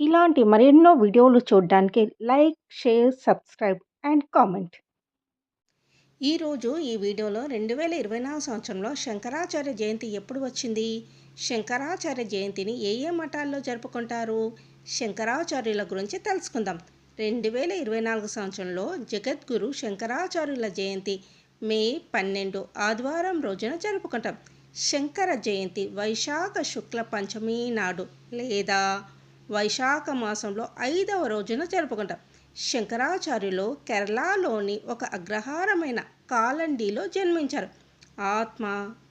ఇలాంటి మరెన్నో వీడియోలు చూడడానికి like share subscribe and comment. ఈరోజు ఈ వీడియోలో రెండు వేల ఇరవై నాలుగు సంవత్సరంలో శంకరాచార్య జయంతి ఎప్పుడు వచ్చింది? శంకరాచార్య జయంతిని ఏ ఏ మఠాల్లో జరుపుకుంటారు? శంకరాచార్యుల గురించి తెలుసుకుందాం. రెండు వేల ఇరవై నాలుగు సంవత్సరంలో జగద్గురు శంకరాచార్యుల జయంతి మే పన్నెండు ఆదివారం రోజున జరుపుకుంటాం. శంకర జయంతి వైశాఖ శుక్ల పంచమి నాడు లేదా వైశాఖ మాసంలో ఐదవ రోజున జరుపుకుంటాం. శంకరాచార్యులు కేరళలోని ఒక అగ్రహారమైన కాలండిలో జన్మించారు. ఆత్మ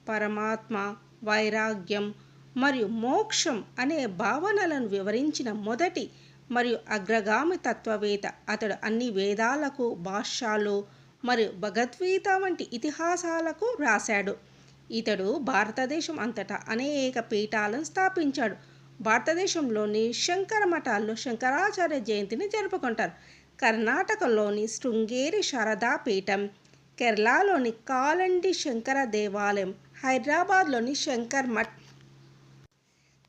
పరమాత్మ వైరాగ్యం మరియు మోక్షం అనే భావనలను వివరించిన మొదటి మరియు అగ్రగామి తత్వవేత్త అతడు అన్ని వేదాలకు భాష్యాలు మరియు భగవద్గీత వంటి ఇతిహాసాలకు రాశాడు. ఇతడు భారతదేశం అంతటా అనేక పీఠాలను స్థాపించాడు. భారతదేశంలోని శంకర మఠాల్లో శంకరాచార్య జయంతిని జరుపుకుంటారు. కర్ణాటకలోని శృంగేరి శారదా పీఠం కేరళలోని కాలండి శంకర దేవాలయం హైదరాబాద్లోని శంకర్ మఠ్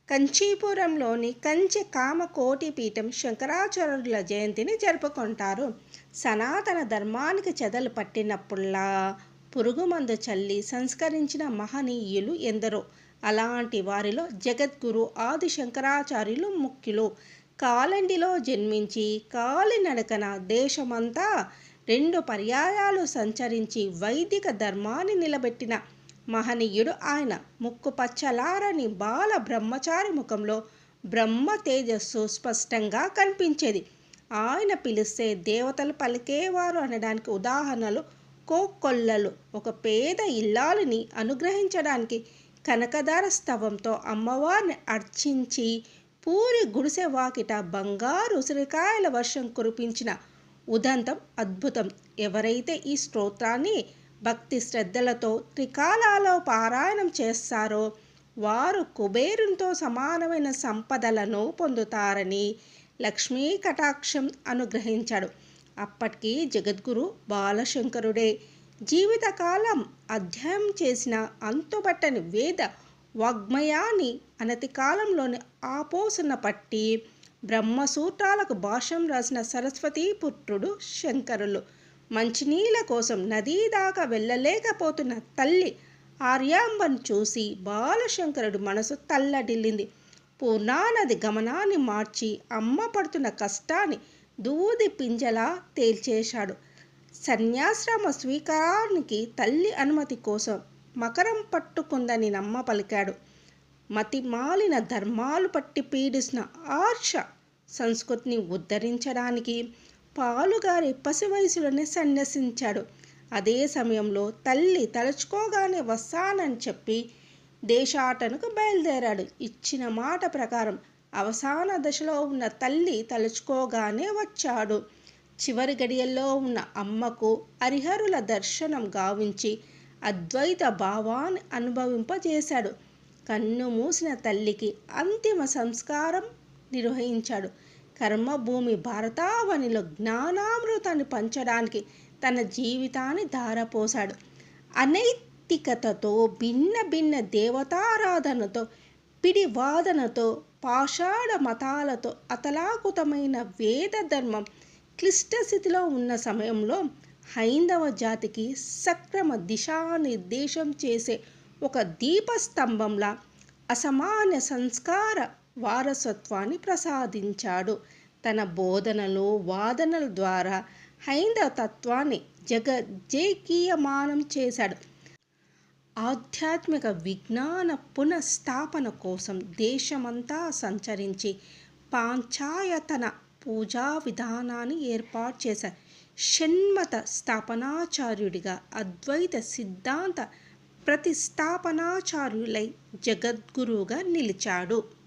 కంచీపురంలోని కంచి కామకోటి పీఠం శంకరాచార్యుల జయంతిని జరుపుకుంటారు. సనాతన ధర్మానికి చెదలు పట్టినప్పుల్లా పురుగుమందు చల్లి సంస్కరించిన మహనీయులు ఎందరో. అలాంటి వారిలో జగద్గురు ఆది శంకరాచార్యులు ముఖ్యులు. కాలండిలో జన్మించి కాలినడకన దేశమంతా రెండు పర్యాయాలు సంచరించి వైదిక ధర్మాన్ని నిలబెట్టిన మహనీయుడు ఆయన. ముక్కు పచ్చలారని బాల బ్రహ్మచారి ముఖంలో బ్రహ్మ తేజస్సు స్పష్టంగా కనిపించేది. ఆయన పిలిస్తే దేవతలు పలికేవారు అనడానికి ఉదాహరణలు కోకొల్లలు ఒక పేద ఇల్లాలని అనుగ్రహించడానికి కనకదార స్తవంతో అమ్మవారిని అర్చించి పూరి గుడిసె వాకిట బంగారు ఉసిరికాయల వర్షం కురిపించిన ఉదంతం అద్భుతం. ఎవరైతే ఈ స్తోత్రాన్ని భక్తి శ్రద్ధలతో త్రికాలాలో పారాయణం చేస్తారో వారు కుబేరునితో సమానమైన సంపదలను పొందుతారని లక్ష్మీ కటాక్షం అనుగ్రహించాడు. అప్పటికి జగద్గురు బాలశంకరుడే. జీవితకాలం అధ్యయనం చేసిన అంతుబట్టని వేద వాగ్మయాన్ని అనతి కాలంలోని ఆపోసన పట్టి బ్రహ్మసూత్రాలకు భాష్యం రాసిన సరస్వతీ పుత్రుడు శంకరులు. మంచినీళ్ళ కోసం నదీ దాకా వెళ్ళలేకపోతున్న తల్లి ఆర్యాంబను చూసి బాలశంకరుడు మనసు తల్లడిల్లింది. పూర్ణానది గమనాన్ని మార్చి అమ్మ పడుతున్న కష్టాన్ని దూది పింజలా తేల్చేశాడు. సన్యాశ్రమ స్వీకారానికి తల్లి అనుమతి కోసం మకరం పట్టుకుందని నమ్మ పలికాడు. మతి మాలిన ధర్మాలు పట్టి పీడిస్తున్న ఆర్ష సంస్కృతిని ఉద్ధరించడానికి పాలుగారి పసి వయసులోనే సన్యసించాడు. అదే సమయంలో తల్లి తలుచుకోగానే వస్తానని చెప్పి దేశాటనకు బయలుదేరాడు. ఇచ్చిన మాట ప్రకారం అవసాన దశలో ఉన్న తల్లి తలుచుకోగానే వచ్చాడు. చివరి గడియల్లో ఉన్న అమ్మకు హరిహరుల దర్శనం గావించి అద్వైత భావాన్ని అనుభవింపజేశాడు. కన్ను మూసిన తల్లికి అంతిమ సంస్కారం నిర్వహించాడు. కర్మభూమి భారతావనిలో జ్ఞానామృతాన్ని పంచడానికి తన జీవితాన్ని ధారపోశాడు. అనైతికతతో భిన్న భిన్న దేవతారాధనతో పిడివాదనతో పాషాఢ మతాలతో అతలాకుతమైన వేద ధర్మం క్లిష్ట స్థితిలో ఉన్న సమయంలో హైందవ జాతికి సక్రమ దిశానిర్దేశం చేసే ఒక దీపస్తంభంలా అసమాన్య సంస్కార వారసత్వాన్ని ప్రసాదించాడు. తన బోధనలు వాదనల ద్వారా హైందవ తత్వాన్ని జగజ్జేకీయమానం చేశాడు. ఆధ్యాత్మిక విజ్ఞాన పునఃస్థాపన కోసం దేశమంతా సంచరించి పాంచాయతన పూజా విధానాన్ని ఏర్పాటు చేశారు. షణ్మత స్థాపనాచార్యుడిగా అద్వైత సిద్ధాంత ప్రతిస్థాపనాచార్యులై జగద్గురువుగా నిలిచాడు.